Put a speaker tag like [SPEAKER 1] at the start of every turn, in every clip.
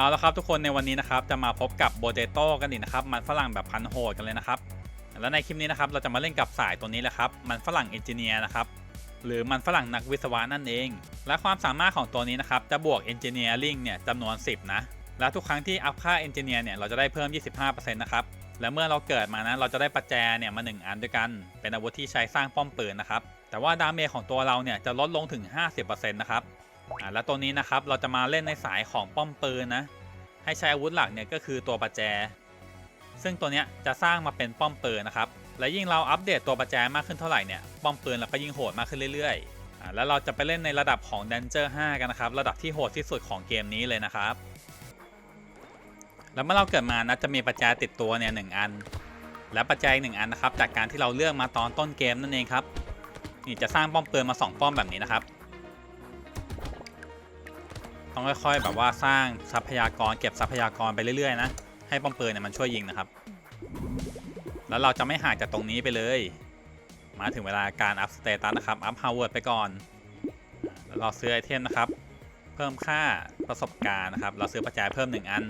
[SPEAKER 1] เอาละครับทุกคนในวันนี้นะครับจะมาพบกับโบเตโต้กันอีกนะครับมันฝรั่งแบบพันโหดกันเลยนะครับแล้วในคลิปนี้นะครับเราจะมาเล่นกับสายตัวนี้แหละครับมันฝรั่งเอนจิเนียร์นะครับหรือมันฝรั่งนักวิศวะนั่นเอง และความสามารถของตัวนี้นะครับจะบวกเอนจิเนียริงเนี่ยจำนวน 10 นะ และทุกครั้งที่อัพค่าเอนจิเนียร์เนี่ยเราจะได้เพิ่ม 25%นะครับและเมื่อเราเกิดมานะเราจะได้ประแจเนี่ยมา 1 อันด้วยกัน เป็นอาวุธที่ใช้สร้างป้อมปืนนะครับแต่ว่าดาเมจของตัวเราเนี่ยจะลดลงถึง 50%นะครับ อ่าและตัวนี้นะครับเราจะมาเล่นในสายของป้อมปืนนะ ให้ใช้อาวุธหลักเนี่ยก็คือตัวประแจ ซึ่งตัวเนี้ยจะสร้างมาเป็นป้อมปืนนะครับ และยิ่งเราอัปเดตตัวประแจมากขึ้นเท่าไหร่เนี่ยป้อมปืนเราก็ยิ่งโหดมากขึ้นเรื่อยๆอ่าแล้วเราจะไปเล่นในระดับของ Danger 5 กันนะครับ ระดับที่โหดที่สุดของเกมนี้เลยนะครับ แล้วเมื่อเราเกิดมานะจะมีประแจติดตัวเนี่ยหนึ่งอัน และประแจอีกหนึ่งอันนะครับจากการที่เราเลือกมาตอนต้นเกมนั่นเองครับนี่จะสร้างป้อมปืนมาสองป้อมแบบนี้นะครับ ต้องค่อยๆ แบบว่าสร้างทรัพยากรเก็บทรัพยากรไปเรื่อยๆนะให้ป้อมปืนเนี่ยมันช่วยยิงนะครับ แล้วเราจะไม่ห่างจากตรงนี้ไปเลย มาถึงเวลาการอัพสเตตัสนะครับอัพฮาวเวิร์ดไปก่อนแล้วเราซื้อไอเทมนะครับ เพิ่มค่าประสบการณ์นะครับ เราซื้อประแจเพิ่ม 1 อัน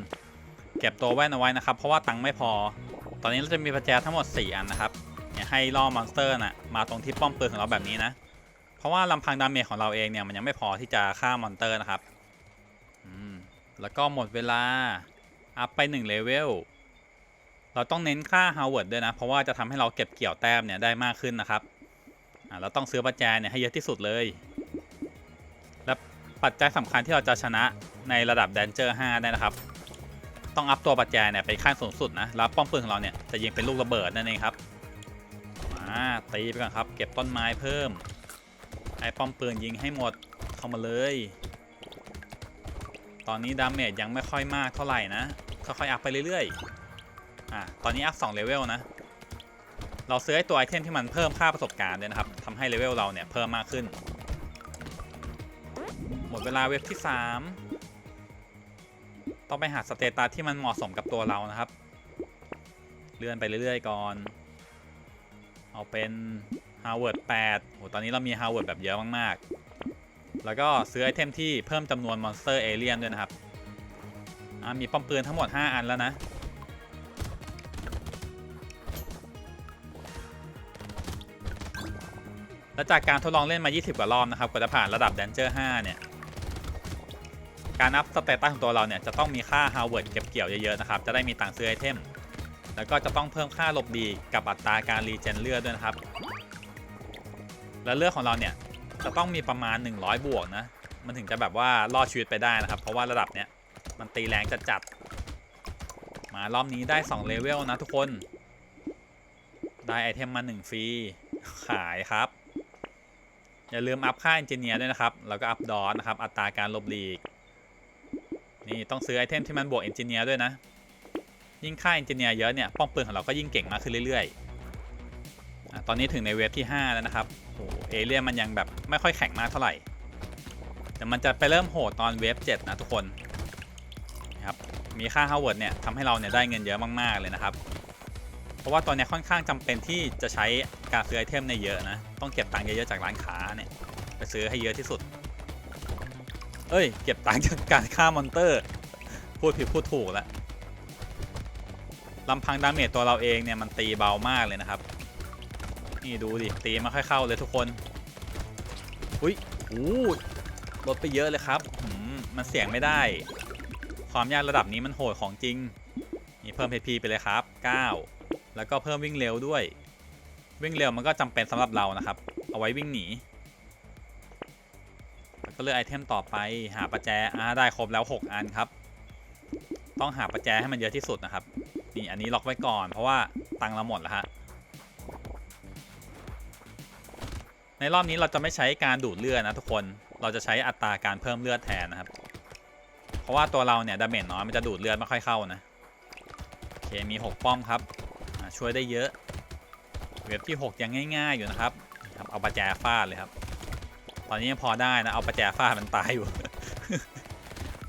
[SPEAKER 1] เก็บตัวแว่นเอาไว้นะครับ เพราะว่าตังค์ไม่พอ ตอนนี้เราจะมีประแจทั้งหมด 4 อันนะครับเนี่ยให้ล่อมอนสเตอร์น่ะมาตรงที่ป้อมปืนของเราแบบนี้นะ เพราะว่าลำพังดาเมจของเราเองเนี่ยมันยังไม่พอที่จะฆ่ามอนสเตอร์นะครับ แล้วก็หมดเวลา อัพไป1เลเวล เราต้องเน้นค่าฮาวเวิร์ดด้วยนะ เพราะว่าจะทำให้เราเก็บเกี่ยวแต้มเนี่ยได้มากขึ้นนะครับ เราต้องซื้อปัจจัยเนี่ยให้เยอะที่สุดเลย และปัจจัยสำคัญที่เราจะชนะในระดับ Danger 5ได้นะครับ ต้องอัพตัวปัจจัยเนี่ยไปขั้นสูงสุดนะ แล้วป้อมปืนของเราเนี่ยจะยิงเป็นลูกระเบิดนั่นเองครับมาตีไปก่อนครับ เก็บต้นไม้เพิ่ม ไอ้ป้อมปืนยิงให้หมดเข้ามาเลย ตอนนี้ดาเมจยังไม่ค่อยมากเท่าไหร่นะค่อยๆอัพไปเรื่อยๆ อะตอนนี้อัพ2เลเวลนะ เราซื้อไอตัวไอเทมที่มันเพิ่มค่าประสบการณ์ด้วยนะครับทำให้เลเวลเราเนี่ยเพิ่มมากขึ้น หมดเวลาเว็บที่ 3 ต้องไปหาสเตตัสที่มันเหมาะสมกับตัวเรานะครับ เลื่อนไปเรื่อยๆ ก่อน เอาเป็น Harvard 8โหตอนนี้เรามี Harvard แบบเยอะมากๆ แล้วก็ซื้อไอเทมที่เพิ่มจำนวนมอนสเตอร์เอเลียนด้วยนะครับมีป้อมปืนทั้งหมด 5 อันแล้วนะ และจากการทดลองเล่นมา 20 กว่ารอบนะครับกว่าจะผ่านระดับ Danger 5เนี่ย การอัพสเตตัสของตัวเราเนี่ยจะต้องมีค่า Harvard เก็บเกี่ยวเยอะๆนะครับ จะได้มีตังซื้อไอเทม แล้วก็จะต้องเพิ่มค่าหลบดีกับอัตราการรีเจนเลือดด้วยนะครับ และเลือดของเราเนี่ย จะต้องมีประมาณ 100 บวกนะ มันถึงจะแบบว่ารอดชีวิตไปได้นะครับ เพราะว่าระดับเนี้ยมันตีแรงจัดจัดมารอบนี้ได้2เลเวลนะทุกคน ได้ไอเทมมา1ฟรีขายครับ อย่าลืมอัพค่าเอนจิเนียร์ด้วยนะครับ แล้วก็อัพดอทนะครับ อัตราการลบหลีก นี่ต้องซื้อไอเทมที่มันบวกเอนจิเนียร์ด้วยนะ ยิ่งค่าเอนจิเนียร์เยอะเนี่ยป้อมปืนของเราก็ยิ่งเก่งมากขึ้นเรื่อยๆอตอนนี้ถึงในเวฟที่ 5 แล้วนะครับโอ้ เอเลียนมันยังแบบไม่ค่อยแข็งมากเท่าไหร่ แต่มันจะไปเริ่มโหดตอนเวฟ7นะทุกคนนะครับมีค่าฮาวเวิร์ดเนี่ยทำให้เราเนี่ยได้เงินเยอะมาก ๆ เลยนะครับ เพราะว่าตอนนี้ค่อนข้างจำเป็นที่จะใช้การซื้อไอเทมในเยอะนะ ต้องเก็บตังค์เยอะๆจากร้านค้าเนี่ยไปซื้อให้เยอะที่สุด เอ้ย เก็บตังค์จากการฆ่ามอนเตอร์ พูดผิดพูดถูกแล้วลำพังดาเมจตัวเราเองเนี่ยมันตีเบามากเลยนะครับ นี่ดูดิตีม่ค่อยเข้าเลยทุกคนอุ้ยอู้ลดไปเยอะเลยครับมมันเสี่ยงไม่ได้ ความยากระดับนี้มันโหดของจริงนี่เพิ่ม HP ไปเลยครับ 9 แล้วก็เพิ่มวิ่งเร็วด้วย วิ่งเร็วมันก็จำเป็นสำหรับเรานะครับ เอาไว้วิ่งหนีแล้วก็เลือกไอเทมต่อไปหาประแจอ่าได้ครบแล้ว 6 อันครับ ต้องหาประแจให้มันเยอะที่สุดนะครับนี่อันนี้ล็อกไว้ก่อน เพราะว่าตังเราหมดแล้วฮะ ในรอบนี้เราจะไม่ใช้การดูดเลือดนะทุกคน เราจะใช้อัตราการเพิ่มเลือดแทนนะครับ เพราะว่าตัวเราเนี่ยดาเมจน้อยมันจะดูดเลือดไม่ค่อยเข้านะ โอเคมี 6 ป้อมครับ ช่วยได้เยอะ เว็บที่ 6 ยังง่ายๆอยู่นะครับครับเอาประแจฟาดเลยครับ ตอนนี้ยังพอได้นะ เอาประแจฟาดมันตายอยู่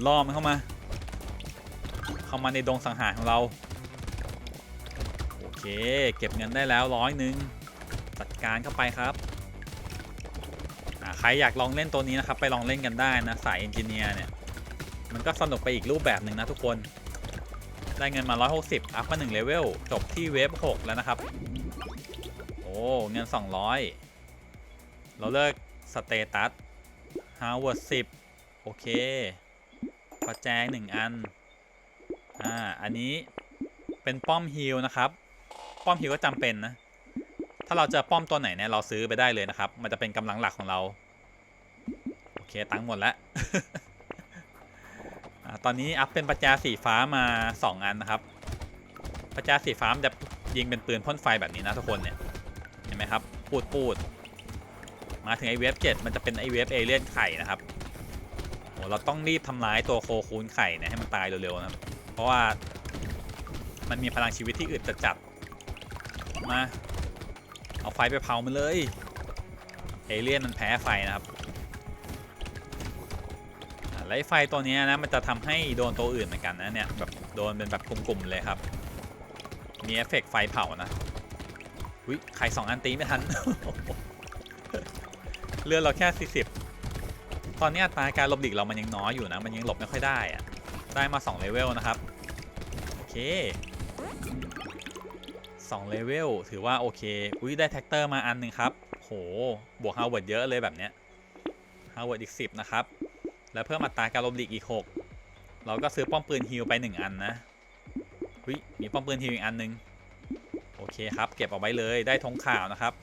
[SPEAKER 1] ล่อมันเข้ามา เข้ามาในดงสังหารของเรา โอเค เก็บเงินได้แล้วร้อยหนึ่งจัดการเข้าไปครับ ใครอยากลองเล่นตัวนี้นะครับ ไปลองเล่นกันได้นะ สายเอนจิเนียร์เนี่ย มันก็สนุกไปอีกรูปแบบหนึ่งนะทุกคน ได้เงินมา 160 อัพมา1เลเวล จบที่เวฟ6แล้วนะครับ โอ้ เงิน 200 เราเลิกสเตตัสฮาวเวิร์ด10โอเคประแจง1อัน อ่า อันนี้เป็นป้อมฮิลนะครับ ป้อมฮิลก็จำเป็นนะ ถ้าเราเจอป้อมตัวไหนเนี่ยเราซื้อไปได้เลยนะครับ มันจะเป็นกำลังหลักของเรา เคตังค์หมดแล้วตอนนี้อัพเป็นประแจสีฟ้ามา 2 อันนะครับ ประแจสีฟ้าจะยิงเป็นปืนพ่นไฟแบบนี้นะทุกคนเนี่ย เห็นไหมครับ ปูดปูด มาถึงไอเวฟเจ็ดมันจะเป็นไอเวฟเอเลี่ยนไข่นะครับโหเราต้องรีบทำร้ายตัวโคคูนไข่เนี่ยให้มันตายเร็วๆนะครับ เพราะว่ามันมีพลังชีวิตที่อึดจัดมา เอาไฟไปเผามันเลย เอเลี่ยนมันแพ้ไฟนะครับ แล้วไอ้ไฟตัวนี้นะมันจะทำให้โดนตัวอื่นเหมือนกันนะเนี่ยแบบโดนเป็นแบบกลุ่มๆเลยครับ มีเอฟเฟกต์ไฟเผานะวิไข่สองอันตีไม่ทันเลือดเราแค่ 40 ตอนนี้อัตราการหลบหลีกเรามันยังน้อยอยู่นะ มันยังหลบไม่ค่อยได้อะได้มา2เลเวลนะครับ โอเค2เลเวลถือว่าโอเค อุ้ยได้แท็กเตอร์มาอันหนึ่งครับ โห บวกฮาวเวิร์ดเยอะเลยแบบเนี้ยฮาวเวิร์ดอีก 10 นะครับ แล้วเพิ่มอัตราการลบหลีกอีก 6 เราก็ซื้อป้อมปืนฮิลไป 1 อันนะอุ้ยมีป้อมปืนฮิลอีกอันหนึง โอเคครับ เก็บเอาไว้เลยได้ธงข่าวนะครับ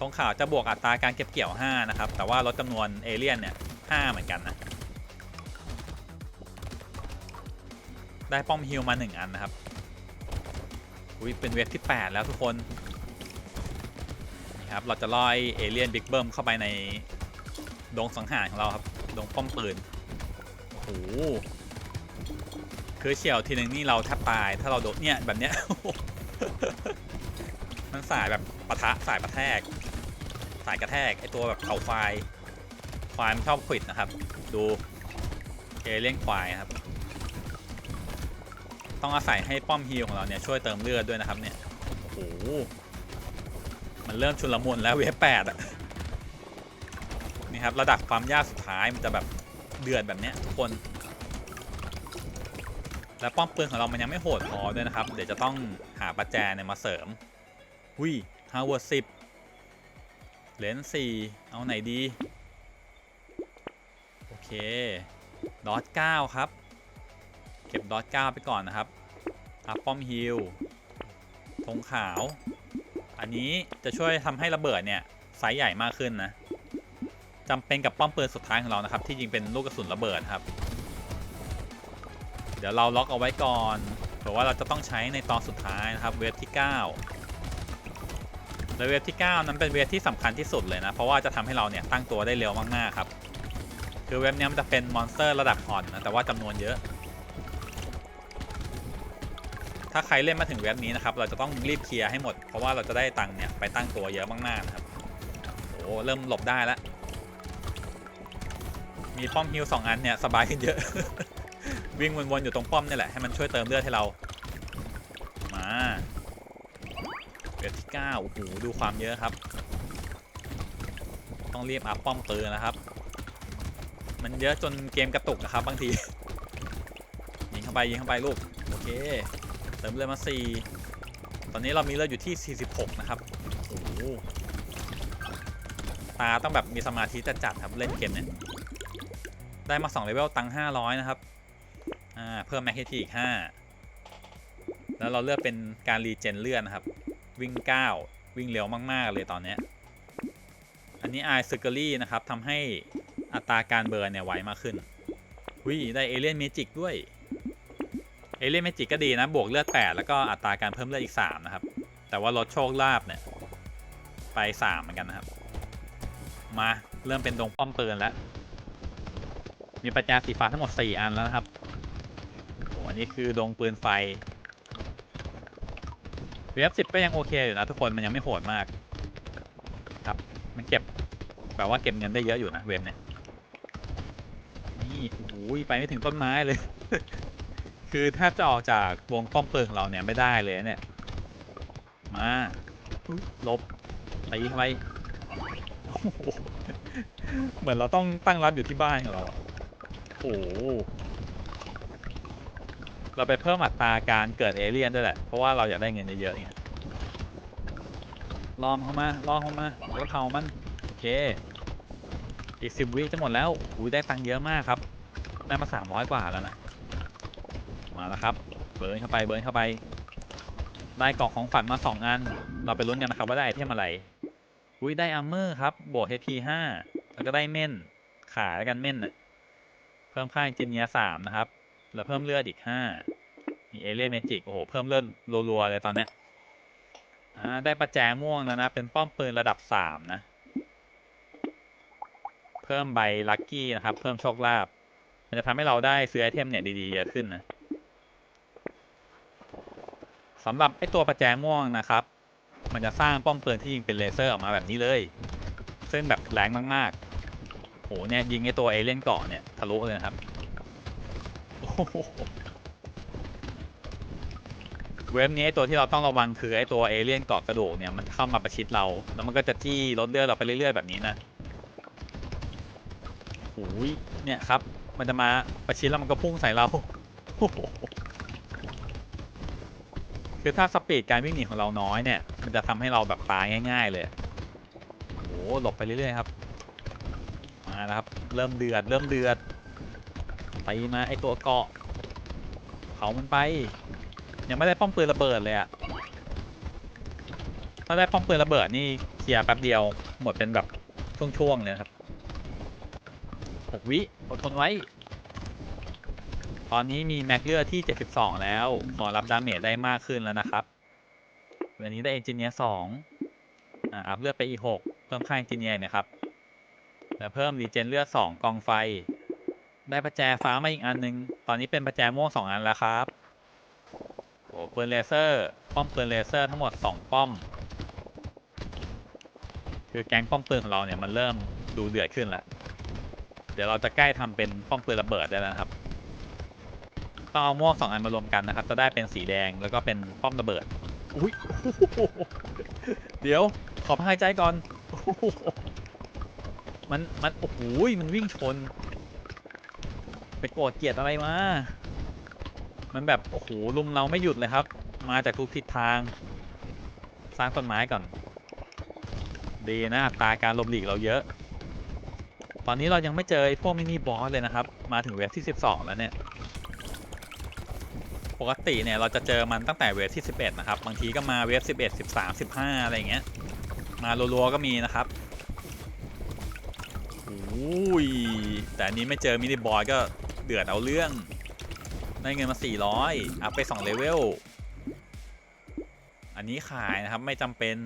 [SPEAKER 1] ธงข่าวจะบวกอัตราการเก็บเกี่ยว 5 นะครับ แต่ว่าลดจำนวนเอเลี่ยนเนี่ย5เหมือนกันนะ ได้ป้อมฮิลมา 1 อันนะครับอุ้ยเป็นเวฟที่ 8 แล้วทุกคนนี่ครับเราจะล่อยเอเลี่ยนบิ๊กเบิ้มเข้าไปในดงสังหารของเราครับ ดงป้อมปืน โอ้โห คือเฉียวทีหนึ่งนี่เราแทบตาย ถ้าเราโดนเนี่ยแบบเนี้ย มันสายแบบปะทะสายปะแทก สายกระแทกไอตัวแบบเข่าควาย ควายมันชอบขวิดนะครับ ดูเอเลี่ยนควายครับ ต้องอาศัยให้ป้อมฮีลของเราเนี่ยช่วยเติมเลือดด้วยนะครับเนี่ย โอ้โห มันเริ่มชุลมุนแล้วเวฟแปดอะ ครับ ระดับความยากสุดท้ายมันจะแบบเดือดแบบเนี้ยทุกคน และป้อมปืนของเรามันยังไม่โหดพอด้วยนะครับ เดี๋ยวจะต้องหาประแจเนี่ยมาเสริมวิฮาวเวิร์ดสิบเลนส์สี่เอาไหนดี โอเคดอทเก้าครับ เก็บดอทเก้าไปก่อนนะครับอัพป้อมฮิลธงขาว อันนี้จะช่วยทำให้ระเบิดเนี่ยไซส์ใหญ่มากขึ้นนะ จำเป็นกับป้อมปืนสุดท้ายของเรานะครับ ที่ยิงเป็นลูกกระสุนระเบิดครับ เดี๋ยวเราล็อกเอาไว้ก่อนเผื่อว่าเราจะต้องใช้ในตอนสุดท้ายนะครับเวฟที่ 9 และเวฟที่ 9 นั้นเป็นเวฟที่สำคัญที่สุดเลยนะ เพราะว่าจะทำให้เราเนี่ยตั้งตัวได้เร็วมากๆครับ คือเวฟเนี้ยมันจะเป็นมอนสเตอร์ระดับอ่อนนะแต่ว่าจำนวนเยอะ ถ้าใครเล่นมาถึงเวฟนี้นะครับ เราจะต้องรีบเคลียร์ให้หมด เพราะว่าเราจะได้ตังค์เนี่ยไปตั้งตัวเยอะมากๆนะครับโอ้เริ่มหลบได้แล้ว มีป้อมฮิลสองอันเนี่ยสบายขึ้นเยอะ วิ่งวนๆอยู่ตรงป้อมนี่แหละให้มันช่วยเติมเลือดให้เรา มาเกิดที่9โอ้โหดูความเยอะครับ ต้องรีบอัพป้อมปืนนะครับ มันเยอะจนเกมกระตุกนะครับบางทียิงเข้าไปยิงเข้าไปลูกโอเคเติมเลือดมา4ตอนนี้เรามีเลือดอยู่ที่ 46 นะครับโอ้โหตาต้องแบบมีสมาธิจัดๆครับเล่นเกมเนี่ย ได้มา2เลเวลตังค์500 นะครับ อ่า เพิ่มแม็กเทีอีก 5 แล้วเราเลือกเป็นการรีเจนเลือดนะครับ วิ่ง 9 วิ่งเร็วมาก ๆ เลยตอนนี้ อันนี้ไอซึกเกอรี่นะครับทำให้อัตราการเบิร์นเนี่ยไวมากขึ้นวิได้เอเลียนเมจิกด้วย เอเลียนเมจิกก็ดีนะ บวกเลือด 8 แล้วก็อัตราการเพิ่มเลือดอีก 3 นะครับ แต่ว่าลดโชคลาภเนี่ย ไป 3 เหมือนกันนะครับ มาเริ่มเป็นดงป้อมปืนแล้ว มีประแจสีฟ้าทั้งหมด 4 อันแล้วนะครับโอ้อันนี้คือดงปืนไฟเวฟสิบก็ยังโอเคอยู่นะทุกคนมันยังไม่โหดมาก ครับ มันเก็บแบบว่าเก็บเงินได้เยอะอยู่นะเวฟเนี่ยนี่โอ้โหไปไม่ถึงต้นไม้เลย คือแทบจะออกจากวงป้อมปืนของเราเนี่ยไม่ได้เลยเนี่ย มาลบตีเข้าไปเหมือนเราต้องตั้งรับอยู่ที่บ้านของเรา โอ้โห เราไปเพิ่มอัตราการเกิดเอเลี่ยนด้วยแหละ เพราะว่าเราอยากได้เงินเยอะๆไงลอมเข้ามาลอมเข้ามาแล้วเผามัน โอเค อีกสิบวิจะหมดแล้วอุ้ยได้ตังค์เยอะมากครับ ได้มาสามร้อยกว่าแล้วนะ มาแล้วครับ เบิร์นเข้าไป เบิร์นเข้าไป ได้กล่องของฝันมาสองอัน เราไปลุ้นกันนะครับว่าได้ไอเทมอะไรอุ้ยได้อาร์เมอร์ครับ บวก HP ห้าแล้วก็ได้เม่น ขายแล้วกันเม่นน่ะ พิ่มค่าจินเนียสามนะครับ แล้วเพิ่มเลือดอีกห้ามีเอเลียนเมจิกโอ้โห เพิ่มเลือดรัวๆเลยตอนเนี้ยได้ประแจม่วงแล้วนะ เป็นป้อมปืนระดับสามนะ เพิ่มใบลัคกี้นะครับ เพิ่มโชคลาภมันจะทำให้เราได้ซื้อไอเทมเนี่ยดีๆเยอะขึ้นนะสำหรับไอตัวประแจม่วงนะครับ มันจะสร้างป้อมปืนที่ยิงเป็นเลเซอร์ออกมาแบบนี้เลย ซึ่งแบบแรงมากๆ โหเนี่ยยิงไอตัวเอเลี่ยนเกาะเนี่ยทะลุเลยนะครับเว็บนี้ไอ้ตัวที่เราต้องระวังคือไอตัวเอเลี่ยนเกาะกระดูกเนี่ยมันเข้ามาประชิดเรา แล้วมันก็จะจี้ลดเลือดเราไปเรื่อยๆแบบนี้นะโอ้ยเนี่ยครับ มันจะมาประชิดแล้วมันก็พุ่งใส่เราคือถ้าสปีดการวิ่งหนีของเราน้อยเนี่ย มันจะทำให้เราแบบตายง่าย ๆ เลย โอ้โหลบไปเรื่อยๆครับ มาแล้วครับ เริ่มเดือด เริ่มเดือดไปมาไอตัวเกาะเผามันไป ยังไม่ได้ป้อมปืนระเบิดเลยอะถ้าได้ป้อมปืนระเบิดนี่เคลียร์แป๊บเดียวหมดเป็นแบบช่วงๆเลยนะครับหกวิอดทนไว้ ตอนนี้มีแม็กเลือดที่ 72 แล้วขอรับดาเมจได้มากขึ้นแล้วนะครับ วันนี้ได้เอนจิเนียร์2อ่าอัพเลือดไปอีกเพิ่มค่าเอนจิเนียร์นะครับ แล้วเพิ่มรีเจนเลือด2กองไฟ ได้ประแจฟ้ามาอีกอันนึง ตอนนี้เป็นประแจม่วง2อันแล้วครับโอ้ปืนเลเซอร์ ป้อมปืนเลเซอร์ทั้งหมด2ป้อม คือแก๊งป้อมปืนของเราเนี่ยมันเริ่มดูเดือดขึ้นแล้ว เดี๋ยวเราจะใกล้ทำเป็นป้อมปืนระเบิดได้แล้วนะครับ ต้องเอาม่วงสองอันมารวมกันนะครับ จะได้เป็นสีแดงแล้วก็เป็นป้อมระเบิด อุ้ย เดี๋ยวขอพักหายใจก่อน มัน มัน โอ้โหมันวิ่งชน ไปโกรธเกลียดอะไรมา มันแบบ โอ้โหลุมเราไม่หยุดเลยครับ มาจากทุกทิศทาง สร้างต้นไม้ก่อน ดีนะอัตราการลบหลีกเราเยอะ ตอนนี้เรายังไม่เจอไอ้พวกมินิบอสเลยนะครับ มาถึงเวฟที่ 12 แล้วเนี่ย ปกติเนี่ยเราจะเจอมันตั้งแต่เวฟที่ 11 นะครับ บางทีก็มาเวฟ11 13 15 อะไรอย่างเงี้ย มารัวๆก็มีนะครับ อุ้ยแต่อันนี้ไม่เจอมินิบอสก็เดือดเอาเรื่อง ได้เงินมา 400อัพไป 2 เลเวล อันนี้ขายนะครับไม่จำเป็น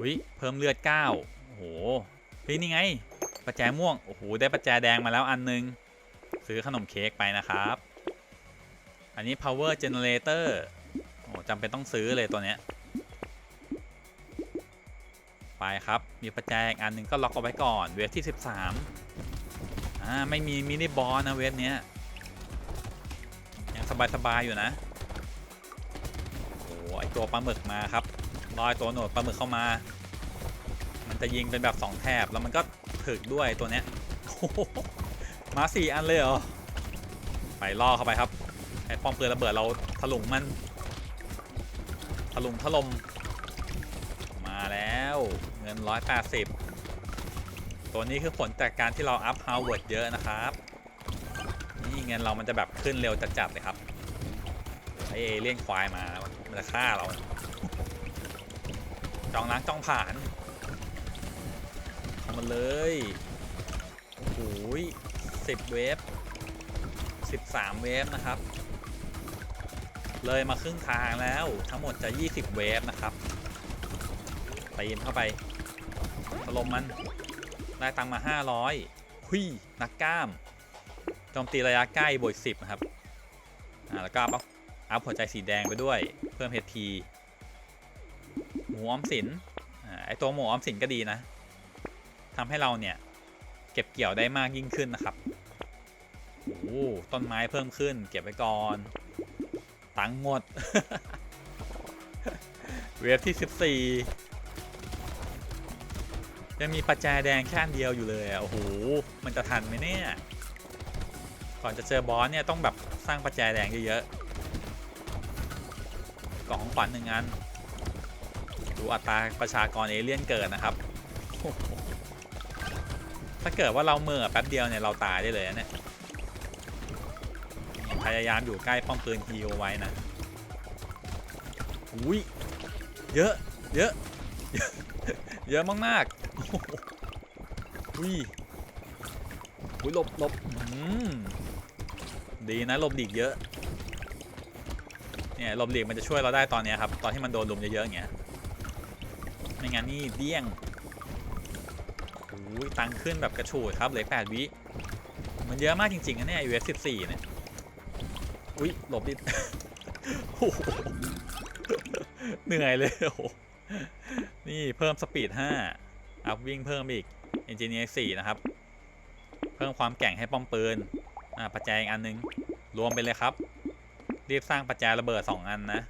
[SPEAKER 1] วิเพิ่มเลือด 9 โอ้โหเฮ้ยนี่ไง ประแจม่วง โอ้โห ได้ประแจแดงมาแล้วอันนึง ซื้อขนมเค้กไปนะครับ อันนี้ power generator โอ้จำเป็นต้องซื้อเลยตัวเนี้ย ไปครับ มีประแจอีกอันหนึ่งก็ล็อกเอาไว้ก่อน เวฟที่ 13อ่าไม่มีมินิบอสนะเวฟเนี้ยยังสบายๆอยู่นะโอ้ไอตัวปลาหมึกมาครับลอยตัวโหนดปลาหมึกเข้ามา มันจะยิงเป็นแบบ2แถบแล้วมันก็ถึกด้วยตัวเนี้ยมาสี่อันเลยเหรอไปล่อเข้าไปครับไอ้ป้อมปืนระเบิดเราถลุงมันถลุงถล่มมาแล้ว งิน 180 ตัวนี้คือผลจากการที่เราอัพฮาวเวิร์ดเยอะนะครับ นี่เงินเรามันจะแบบขึ้นเร็วจัดๆเลยครับไอเอเลี่ยนควายมา มันจะฆ่าเรา จองล้างจองผ่านเข้ามาเลย โอ้โหสิบเวฟสิบสามเวฟนะครับ เลยมาครึ่งทางแล้วทั้งหมดจะ20เวฟนะครับตีนเข้าไป ลมมัน ได้ตังมา 500หุยนักกล้ามโจมตีระยะใกล้บวก10นะครับอ่าแล้วก็อัพอัพหัวใจสีแดงไปด้วย เพิ่ม HP หมูออมสินอ่าไอตัวหมูออมสินก็ดีนะทำให้เราเนี่ย เก็บเกี่ยวได้มากยิ่งขึ้นนะครับโอ้ต้นไม้เพิ่มขึ้น เก็บไว้ก่อน ตังหมด เวฟที่ 14 ยังมีประแจแดงแค่เดียวอยู่เลยโอ้โหมันจะทันไหมเนี่ยก่อนจะเจอบอสเนี่ยต้องแบบสร้างประแจแดงเยอะๆกล่องของขวัญหนึ่งอันดูอัตราประชากรเอเลี่ยนเกิดนะครับ ถ้าเกิดว่าเราเมื่อแป๊บเดียวเนี่ยเราตายได้เลยนะเนี่ยพยายามอยู่ใกล้ป้อมปืนฮิวไว้นะอุ้ยเยอะเยอะ เยอะมากๆ อุ้ยอุ้ยหลบหลบอืมดีนะหลบหลีกเยอะ เนี่ยหลบหลีกมันจะช่วยเราได้ตอนนี้ครับ ตอนที่มันโดนลุมเยอะๆอย่างเงี้ย ไม่งั้นนี่เดี้ยงโอ้ยตังค์ขึ้นแบบกระฉูดครับเหลือแปดวิ มันเยอะมากจริงๆนะเนี่ย US 14เนี่ย อุ้ยหลบดิโอ้โหเหนื่อยเลยโอ้นี่เพิ่มสปีดห้า 5อัพวิ่งเพิ่มอีกเอนจิเนียร์4นะครับ เพิ่มความแกร่งให้ป้อมปืนอ่าปัจจัยอีกอันนึง รวมไปเลยครับ รีบสร้างปัจจัยระเบิด 2 อันนะ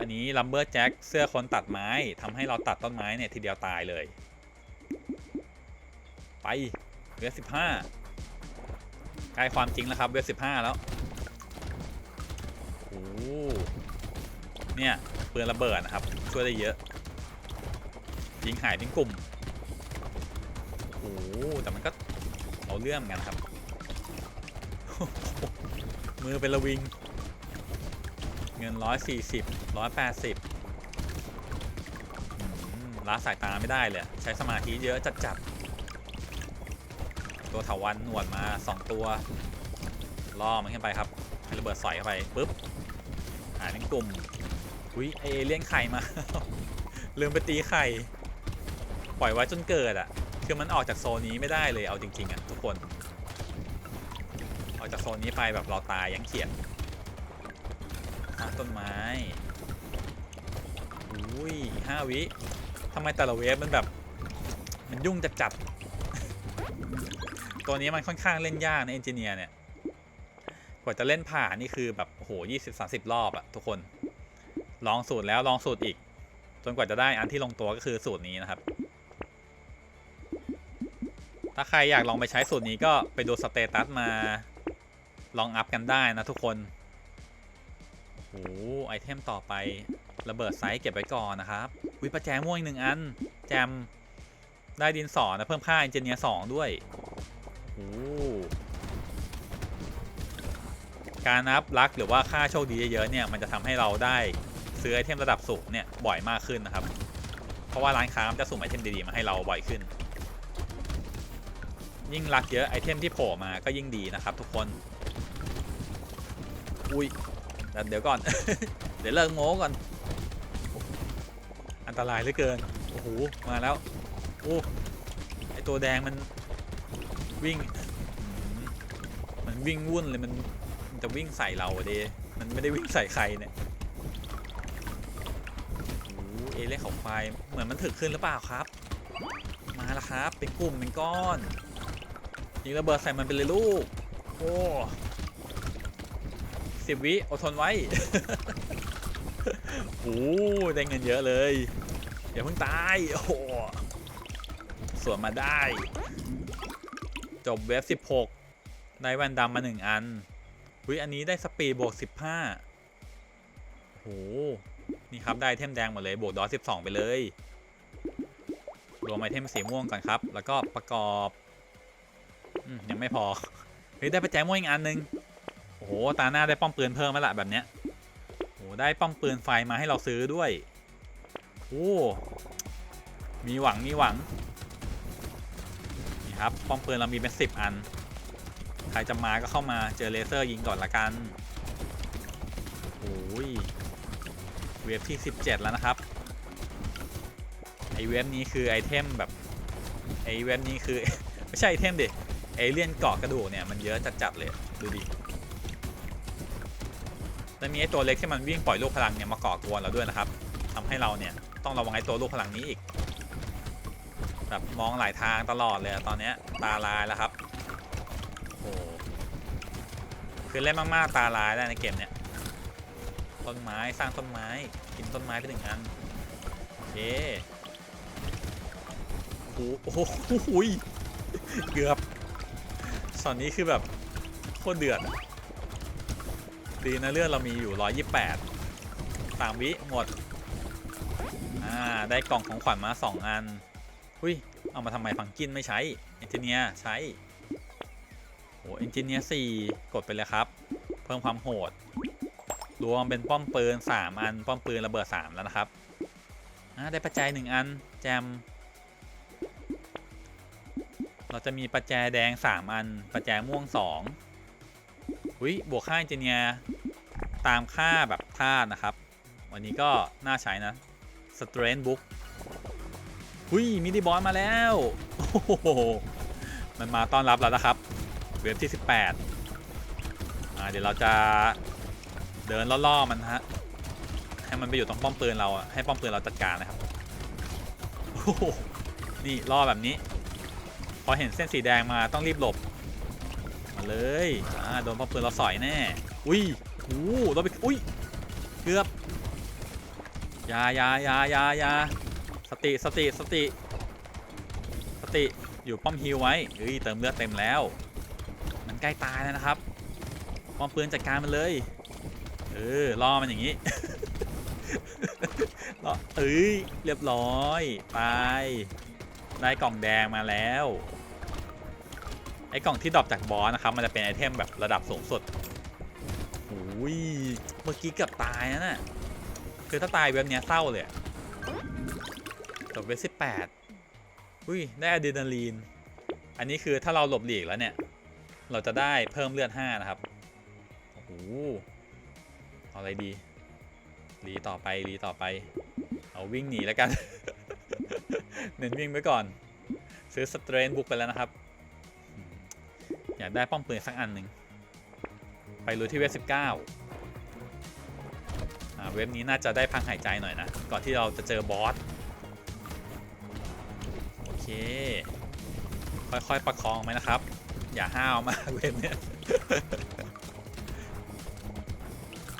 [SPEAKER 1] อันนี้ลัมเบอร์แจ็คเสื้อคนตัดไม้ทำให้เราตัดต้นไม้เนี่ยทีเดียวตายเลย ไปเหลือ15ใกล้ความจริงแล้วครับเวลสิบห้าแล้วโอ้โหเนี่ยปืนระเบิดนะครับช่วยได้เยอะ ยิงหายเป็นกลุ่มโอ้โหแต่มันก็เอาเรื่องเหมือนกันครับ มือเป็นระวิง เงินร้อยสี่สิบร้อยแปดสิบล้าสายตาไม่ได้เลย ใช้สมาธิเยอะจัดๆตัวเถาวันหนวดมา 2 ตัว ล่อมันขึ้นไปครับให้ระเบิดสอยเข้าไปปุ๊บหาเป็นกลุ่มอุ้ยไอเอเลี่ยนไข่มา ลืมไปตีไข่ ปล่อยไว้จนเกิดอะ คือมันออกจากโซนนี้ไม่ได้เลยเอาจริงๆอะทุกคน ออกจากโซนนี้ไปแบบเราตายยังเขียดต้นไม้อุ้ยห้าวิทำไมแต่ละเวฟมันแบบ มันยุ่งจัดจัดตัวนี้มันค่อนข้างเล่นยากนะเอนจิเนียร์เนี่ย กว่าจะเล่นผ่านนี่คือแบบโอ้โหยี่สิบสาสิบรอบอะทุกคน ลองสูตรแล้วลองสูตรอีก จนกว่าจะได้อันที่ลงตัวก็คือสูตรนี้นะครับ ถ้าใครอยากลองไปใช้สูตรนี้ก็ไปดูสเตตัสมาลองอัพกันได้นะทุกคนโอ้โหไอเทมต่อไประเบิดไซส์เก็บไว้ก่อนนะครับวิประแจม่วงหนึ่งอัน แจมได้ดินสอนะเพิ่มค่าเอนจิเนียร์สองด้วยโอ้การนับลักหรือว่าค่าโชคดีเยอะๆเนี่ยมันจะทำให้เราได้ซื้อไอเทมระดับสูงเนี่ยบ่อยมากขึ้นนะครับ เพราะว่าร้านค้ามันจะสุ่มไอเทมดีๆมาให้เราบ่อยขึ้น ยิ่งลักเยอะไอเทมที่โผล่มาก็ยิ่งดีนะครับทุกคน อุ้ยแต่เดี๋ยวก่อน เดี๋ยวเลิกโม้ก่อน อันตรายเหลือเกิน โอ้โห มาแล้ว โอ้ ไอตัวแดงมันวิ่ง มันวิ่งวุ่นเลยมันมันจะวิ่งใส่เราเดมันไม่ได้วิ่งใส่ใครเนี่ยโอ้เอเล่ขาควายเหมือนมันถึกขึ้นหรือเปล่าครับ มาแล้วครับ เป็นกลุ่มเป็นก้อน ยิงระเบิดใส่มันไปเลยลูก โอ้สิบวิอดทนไว้ โอ้ได้เงินเยอะเลยอย่าเพิ่งตาย โอ้โหสวนมาได้ จบเว็บ16ได้แว่นดำมาหนึ่งอันวิอันนี้ได้สปีดบวก15โห นี่ครับได้เทมแดงหมดเลย บวกดอส12ไปเลย รวมไอเทมสีม่วงก่อนครับ แล้วก็ประกอบ อมยังไม่พอ เฮ้ย ได้ไปแจม่วงอีกอันนึง โอ้โห ตาหน้าได้ป้อมปืนเพิ่มมาละแบบเนี้ย โอ้ได้ป้อมปืนไฟมาให้เราซื้อด้วย โอ้ มีหวัง มีหวัง นี่ครับ ป้อมปืนเรามีเป็นสิบอัน ใครจะมาก็เข้ามาเจอเลเซอร์ยิงก่อนละกัน โอ้ย เวฟที่ 17 แล้วนะครับ ไอเวฟนี้คือไอเทมแบบ ไอเวฟนี้คือ ไม่ใช่ไอเทมดิ เอเลี่ยนเกาะกระดูกเนี่ยมันเยอะจัดๆเลยดูดิแล้วมีไอตัวเล็กที่มันวิ่งปล่อยลูกพลังเนี่ยมาเกาะกวนเราด้วยนะครับทำให้เราเนี่ยต้องระวังไอตัวลูกพลังนี้อีก แบบมองหลายทางตลอดเลยตอนเนี้ยตาลายแล้วครับโอ้คือเล่นมากๆตาลายได้ในเกมเนี้ยต้นไม้สร้างต้นไม้กินต้นไม้ไปหนึ่งอันโอเคโอ้โหเกือบ ช็อตนี้คือแบบโคตรเดือด ดีนะเลือดเรามีอยู่ 128 3วิหมด อ่า ได้กล่องของขวัญมา 2 อันอุ้ย เอามาทำไมฟังกินไม่ใช้ เอนจิเนียร์ใช้ โอ้เอนจิเนียร์4กดไปเลยครับ เพิ่มความโหด รวมเป็นป้อมปืน 3 อัน ป้อมปืนระเบิด 3 แล้วนะครับ อ่า ได้ปัจจัย 1 อัน แจม เราจะมีประแจแดง 3 อัน ประแจม่วง2อุ้ยบวกค่าเจเนียตามค่าแบบธาตุนะครับ วันนี้ก็น่าใช้นะ Strength Book หุยมินิบอสมาแล้วโอ้โหมันมาต้อนรับแล้วนะครับ เว็บที่ 18อ่าเดี๋ยวเราจะเดินล่อๆมันฮะให้มันไปอยู่ตรงป้อมปืนเราให้ป้อมปืนเราจัดการนะครับโอ้โหนี่ล่อแบบนี้ พอเห็นเส้นสีแดงมาต้องรีบหลบ มาเลยอ่าโดนป้อมปืนเราสอยแน่ อุ้ยโอ้โหเราไปอุ้ยเกือบยายายายายาสติสติสติ สติอยู่ป้อมฮิวไว้เฮ้ยเติมเลือดเต็มแล้ว มันใกล้ตายแล้วนะครับป้อมปืนจัดการมันเลย เออล่อมันอย่างนี้ล่อเอ้ยเรียบร้อยตายได้กล่องแดงมาแล้ว ไอ้กล่องที่ดรอปจากบอสนะครับ มันจะเป็นไอเทมแบบระดับสูงสุดโอ้ยเมื่อกี้เกือบตายนะน่ะคือถ้าตายเว็บเนี้ยเศร้าเลยจบเว็บสิบแปดอุ้ยได้อะดรีนาลีน อันนี้คือถ้าเราหลบหลีกแล้วเนี่ย เราจะได้เพิ่มเลือด5นะครับ โอ้โหเอาอะไรดีรีต่อไปรีต่อไป เอาวิ่งหนีแล้วกัน เน้นวิ่งไว้ก่อน ซื้อสเตรนบุกไปแล้วนะครับ อยากได้ป้อมปืนสักอันหนึ่งไปรู้ที่เว็บ19อ่าเว็บนี้น่าจะได้พักหายใจหน่อยนะ ก่อนที่เราจะเจอบอส โอเค ค่อยๆ ประคองไหมนะครับ อย่าห้าวมากเว็บเนี้ย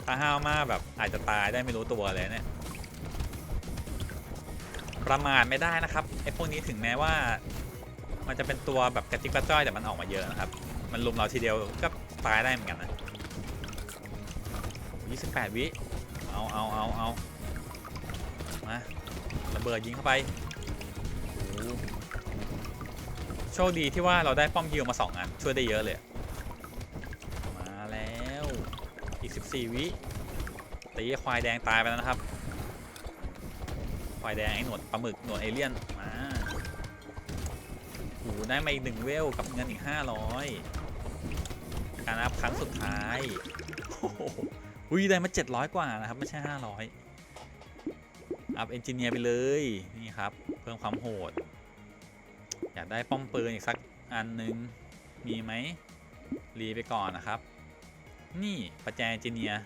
[SPEAKER 1] ถ้าห้าวมากแบบอาจจะตายได้ไม่รู้ตัวเลยเนี่ย ประมาทไม่ได้นะครับไอ้พวกนี้ถึงแม้ว่า มันจะเป็นตัวแบบกระจิกกระจ้อยแต่มันออกมาเยอะนะครับ มันลุมเราทีเดียวก็ตายได้เหมือนกันนะ28วิ เอาเอาเอาเอามาระเบิดยิงเข้าไป โชคดีที่ว่าเราได้ป้อมฮิวมา2อันช่วยได้เยอะเลย มาแล้วอีก14วิตีควายแดงตายไปแล้วนะครับ ควายแดงไอ้หนวดปลาหมึกหนวดเอเลี่ยน ได้มาอีกหนึ่งเวลกับเงินอีก 500 การอัพครั้งสุดท้ายอ้โหอุ้ยได้มา 700 กว่านะครับ ไม่ใช่ 500 อัพเอนจิเนียร์ไปเลย นี่ครับ เพิ่มความโหด อยากได้ป้อมปืนอีกสักอันนึง มีไหมรีไปก่อนนะครับ นี่ประแจเอนจิเนียร์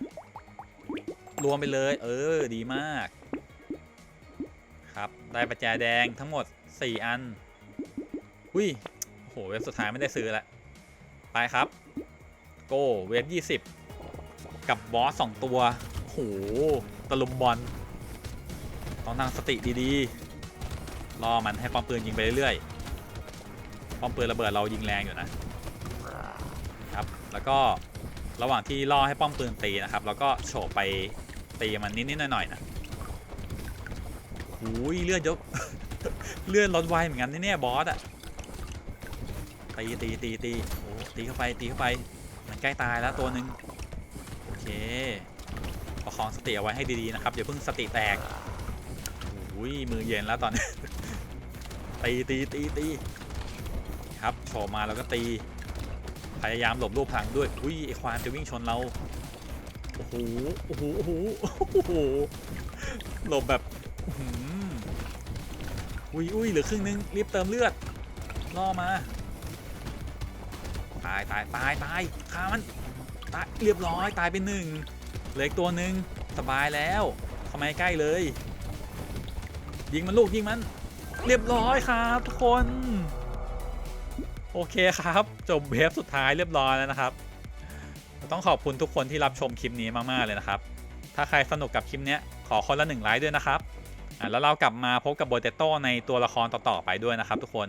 [SPEAKER 1] รวมไปเลย เออ ดีมาก ครับ ได้ประแจแดงทั้งหมด 4 อัน อุ้ยโหเว็บสุดท้ายไม่ได้ซื้อละ ไปครับ โกเว็บ20กับบอสสองตัวโหตะลุมบอล ต้องนั่งสติดีๆ รอมันให้ป้อมปืนยิงไปเรื่อยๆ ป้อมปืนระเบิดเรายิงแรงอยู่นะครับ แล้วก็ระหว่างที่ล่อให้ป้อมปืนตีนะครับ แล้วก็โฉบไปตีมันนิดๆหน่อยๆนะหูยเลือดยก เลือดลดไวเหมือนกันนี่เนี่ยบอสอะ ตีตีตีตีโอ้ตีเข้าไปตีเข้าไป มันใกล้ตายแล้วตัวหนึ่งโอเคประคองสติเอาไว้ให้ดีๆนะครับอย่าเพิ่งสติแตกโอ้ยมือเย็นแล้วตอนนี้ตีตีตีตีครับโฉบมาแล้วก็ตี พยายามหลบรูปพลังด้วยอุ้ยไอควานจะวิ่งชนเราโอ้โหโอ้โหโอ้โหโอ้โหหลบแบบอุ้ยอุ้ยเหลือครึ่งนึงรีบเติมเลือดล่อมา ตายตายตายตายฆ่ามันตายเรียบร้อยตายเป็นหนึ่งเหลืออีกตัวหนึ่งสบายแล้วเข้ามาใกล้เลย ยิงมันลูกยิงมัน เรียบร้อยครับทุกคน โอเคครับ จบเวฟสุดท้ายเรียบร้อยแล้วนะครับ ต้องขอบคุณทุกคนที่รับชมคลิปนี้มาก ๆ เลยนะครับ ถ้าใครสนุกกับคลิปนี้ขอคนละหนึ่งไลค์ด้วยนะครับแล้วเรากลับมาพบกับโบเตโต้ในตัวละครต่อ ๆ ไปด้วยนะครับทุกคน